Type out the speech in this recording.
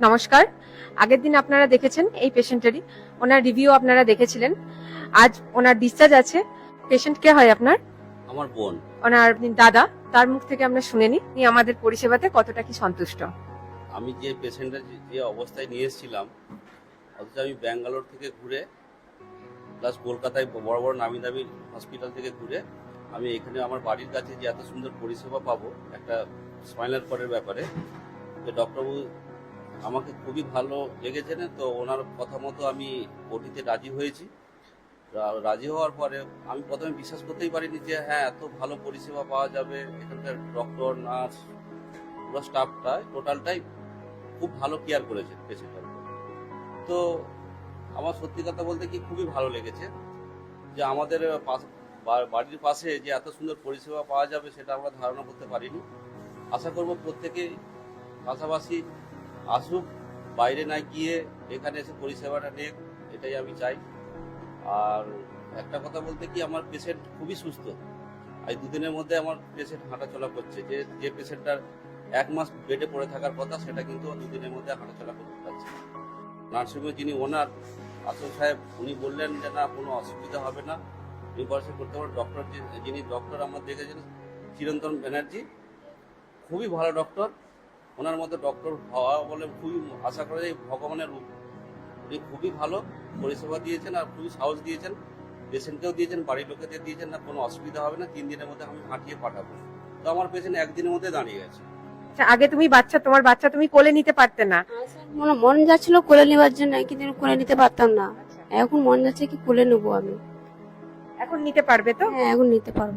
নমস্কার। আগের দিন আপনারা দেখেছেন এই পেশেন্টেরই। ওনার রিভিউ আপনারা দেখেছিলেন। আজ ওনার ডিসচার্জ আছে। পেশেন্ট কে হয় আপনার? আমার বোন। ওনার দাদা। তার মুখ থেকে আমরা শুনে নিই আমাদের পরিষেবাতে কতটা কি সন্তুষ্ট। আমি যে পেশেন্টের যে- যে অবস্থায় নিয়ে এসেছিলাম অথচ আমি ব্যাঙ্গালোর থেকে ঘুরে প্লাস কলকাতায় বড় বড় নামি দামি হসপিটাল থেকে ঘুরে আমি এখানে আমার বাড়ির কাছে যে এত সুন্দর পরিষেবা পাবো একটা স্পাইনাল কর্ডের ব্যাপারে তো ডক্টরবাবু আমাকে খুবই ভালো লেগেছে না, তো ওনার কথা মতো আমি ওটিতে রাজি হয়েছি। রাজি হওয়ার পরে আমি প্রথমে বিশ্বাস করতেই পারিনি যে হ্যাঁ এত ভালো পরিষেবা পাওয়া যাবে, এখানকার ডক্টর, নার্স, পুরো স্টাফটা টোটালটাই খুব ভালো কেয়ার করেছে পেশেন্টের তো আমার সত্যি কথা বলতে কি খুবই ভালো লেগেছে যে আমাদের বাড়ির পাশে যে এত সুন্দর পরিষেবা পাওয়া যাবে সেটা আমরা ধারণা করতে পারিনি। আশা করব প্রত্যেকে পাশাপাশি আসুক, বাইরে না গিয়ে এখানে এসে পরিষেবাটা নেক, এটাই আমি চাই। আর একটা কথা বলতে কি, আমার পেশেন্ট খুবই সুস্থ। আজ দুদিনের মধ্যে আমার পেশেন্ট হাঁটাচলা করছে। যে যে পেশেন্টটার এক মাস বেডে পড়ে থাকার কথা, সেটা কিন্তু দুদিনের মধ্যে হাঁটাচলা করতে পারছে নার্সিংহোমের যিনি ওনার, আসল সাহেব, উনি বললেন যে, না, কোনো অসুবিধা হবে না। পড়াশোনা করতে পারেন ডক্টর যিনি ডক্টর আমার দেখেছেন, চিরন্তন ব্যানার্জি খুবই ভালো ডক্টর ওনার মতো ডক্টর হওয়া বলে খুবই আশা করা যায় ভগবানের রূপ। উনি খুবই ভালো পরিষেবা দিয়েছেন আর খুবই সাহস দিয়েছেন। পেশেন্টকেও দিয়েছেন বাড়ির লোকেদের দিয়েছেন না কোনো অসুবিধা হবে না তিন দিনের মধ্যে আমি হাঁটিয়ে পাঠাবো। তো আমার পেশেন্ট একদিনের মধ্যে দাঁড়িয়ে গেছে। আচ্ছা, আগে তুমি বাচ্চা তোমার বাচ্চা তুমি কোলে নিতে পারতে না? মনে মন যাচ্ছিল কোলে নেবার জন্য কিন্তু কোলে নিতে পারতাম না। এখন মন যাচ্ছে কি কোলে নেব আমি। এখন নিতে পারবে তো? হ্যাঁ এখন নিতে পারব।